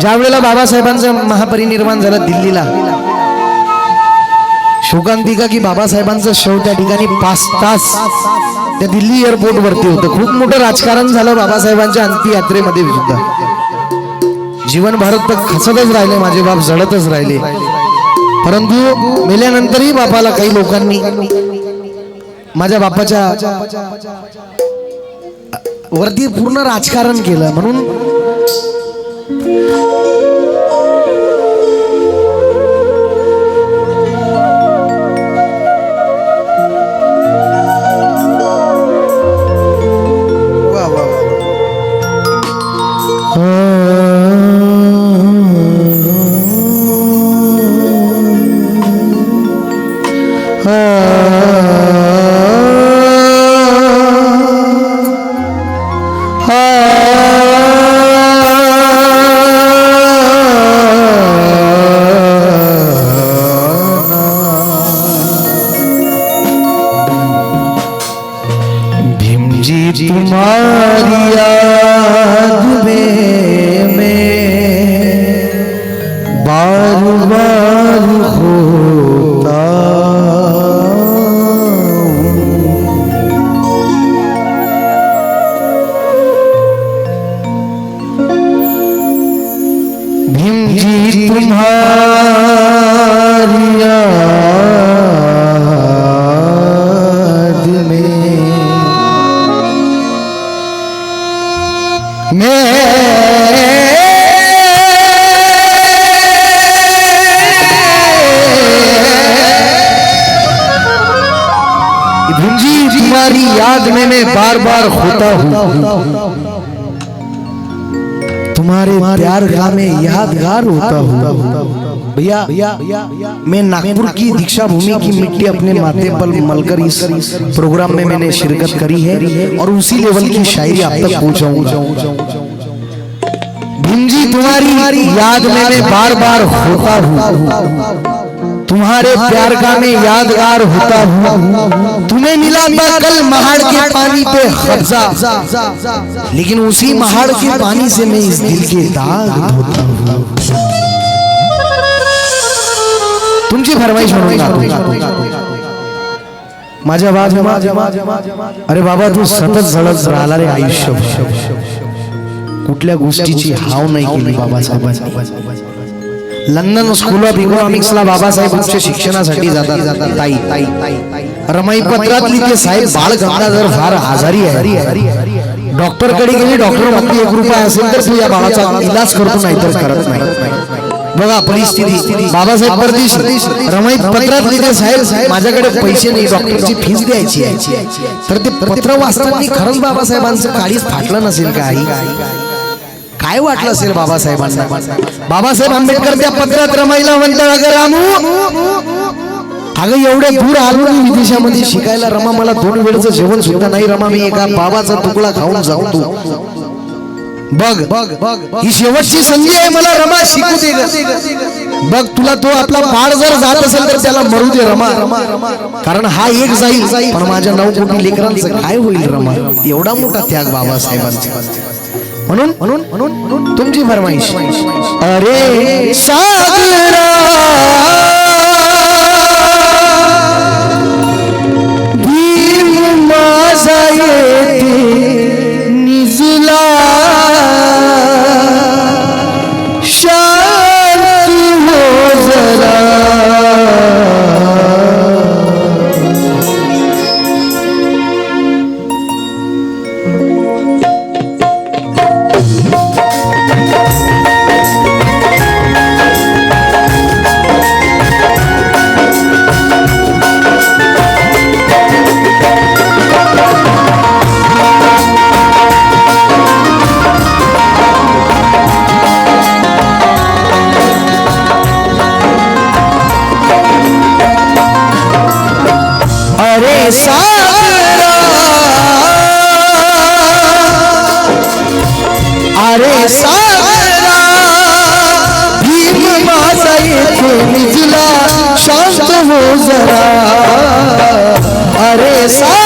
ज्या वेळेला बाबासाहेबांचं महापरिनिर्वाण झालं दिल्लीला शोकांतिका की बाबासाहेबांचं शव त्या ठिकाणी पाच तास त्या दिल्ली एअरपोर्ट वरती होतं. खूप मोठं राजकारण झालं बाबासाहेबांच्या अंत्ययात्रेमध्ये सुद्धा. जीवन भारत तर खचतच राहिले माझे बाप जळतच राहिले. परंतु मेल्यानंतरही बापाला काही लोकांनी माझ्या बापाच्या वरती पूर्ण राजकारण केलं. म्हणून Thank you. तुम्हारी याद में मैं बार बार होता हूँ। भीम जी तुम्हारी तुम्हारी याद में मैं बार बार होता हूँ। तुम्हारे प्यार का मैं यादगार होता हूँ। भैया, मैं नागपुर की दीक्षा भूमि की मिट्टी अपने माथे पर मलकर इस प्रोग्राम में मैंने शिरकत करी है और उसी लेवल की शायरी आप तक पहुंचाऊँगा। तुम्हारी याद में मैं बार बार होता हूँ। तुम्हारे प्यार का मैं यादगार होता हूँ। तुम्हें मिला था कल महाड़ के पानी पे कब्जा लेकिन उसी महाड़ के पानी से मैं इस दिल के दाग धोता हूँ। तुमची फरमाईश म्हणून. माझ्या बाजूला अरे बाबा तू सतत झळत राहिला रे आयुष्य कुठल्या गोष्टीची हाव नाही केली बाबासाहेबांनी. लंडन स्कूल ऑफ इकॉनॉमिक्सला बाबासाहेब उच्च शिक्षणासाठी जातात. ताई ताई रमाई पत्रातली ते साहेब बाळ गंगाधर फार आजारी आहे डॉक्टरकडे गेली डॉक्टर म्हणते एक रुपया असेल तर तू या बाळाचा इलाज करतो नाही तर करत नाही. बघा परिस्थिती. बाबासाहेब परदेश. रमाई पत्रात लिहिले साहेब माझ्याकडे पैसे नाही डॉक्टरची फीस द्यायची आहे. तर ते पत्र वाचताना खरंच बाबासाहेबांचं काळीच फाटलं नसेल काही आई? काय वाटलं असेल बाबासाहेबांना? बाबासाहेब आंबेडकर त्या पत्रात रमाईला म्हणतात अगं रामू अगं एवढ्या दूर आलो मी विदेशामध्ये शिकायला रमा मला दोन वेळचं जेवण सुद्धा नाही रमा मी एका बाबाचा तुकडा खाऊन जाऊ तू. बघ बघ ही शेवटची संधी आहे मला रमा शिकू दे. बघ तुला तो आपला बाळ जर जात असेल तर त्याला मरू दे रमा. कारण हा एक जाईल पण माझ्या नऊ कोटी लेकरांचं काय होईल रमा? एवढा मोठा त्याग बाबासाहेबांचा. म्हणून म्हणून म्हणून म्हणून तुमची फरमाईश. अरे सागरा! अरे सागरा भीम माझा येथे निजला शांत हो जरा अरे सागरा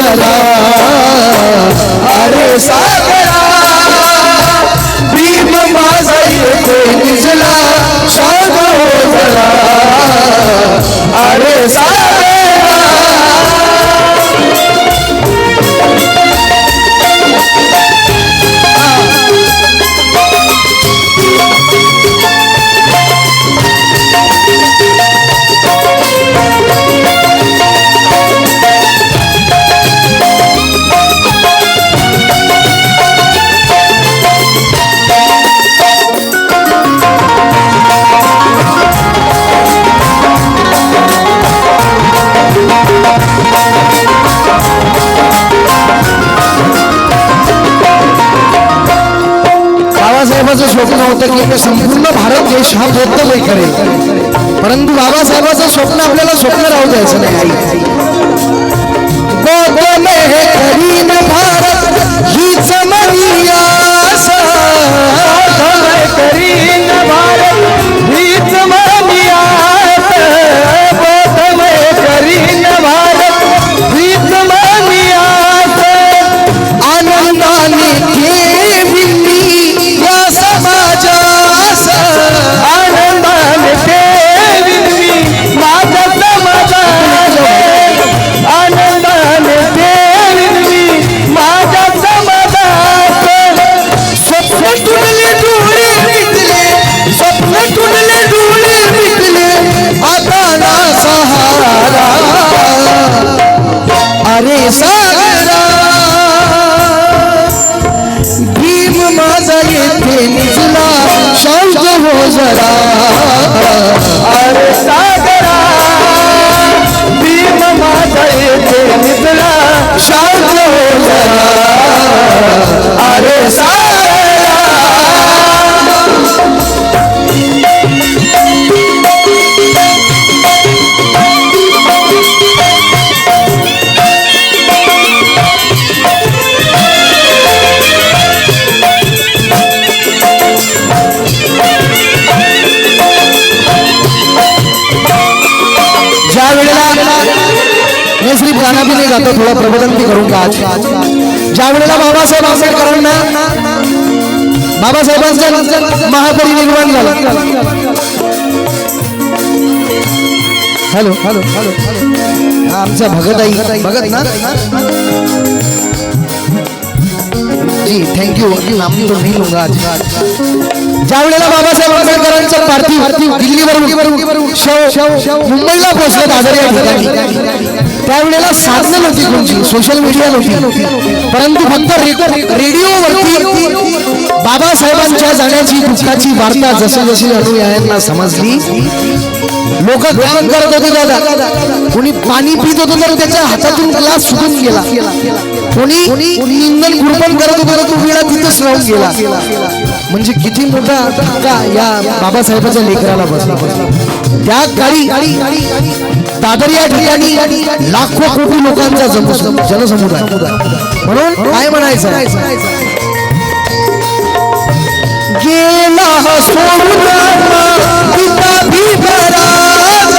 जरा अरे सागरा हा बौद्धमय करेल परंतु बाबासाहेबाचं स्वप्न आपल्याला स्वप्न राहू द्यायचं नाही आई. मी श्री गाणापिने गातो थोड़ा प्रबोधन मी करून का आज. ज्या वेळेला बाबासाहेब आंबेडकरांना बाबासाहेबांचं महापरिनिर्वाण झालं. हॅलो हॅलो हॅलो आमचा भगत आई भगत ना जी थँक्यू नाम तो नहीं लूंगा आज. ज्या वेळेला बाबासाहेब आंबेडकरांचं पार्थिव दिल्लीवर मुंबईला पोहोचलं आजारी या ठिकाणी त्यावेळेला साधनं नव्हती तुमची सोशल मीडिया नव्हती. परंतु फक्त रे- रेडिओवरती बाबासाहेबांच्या जाण्याची दुःखाची वार्ता जशी जशी अनुयायांना समजली लोक गान करत होते दादा. कोणी पाणी पित होतं तर त्याच्या हातातून ग्लास सुटून गेला. कोणी इंधन गुरपण करत होतं तो वेळा तिथंच राहून गेला. म्हणजे किती मोठा धक्का या बाबासाहेबाच्या लेकराला बसला. त्या काळी दादर या ठिकाणी लाखो कोटी लोकांचा जनसमुदाय. म्हणून काय म्हणायचं? गेला सोडून पिता भीमराज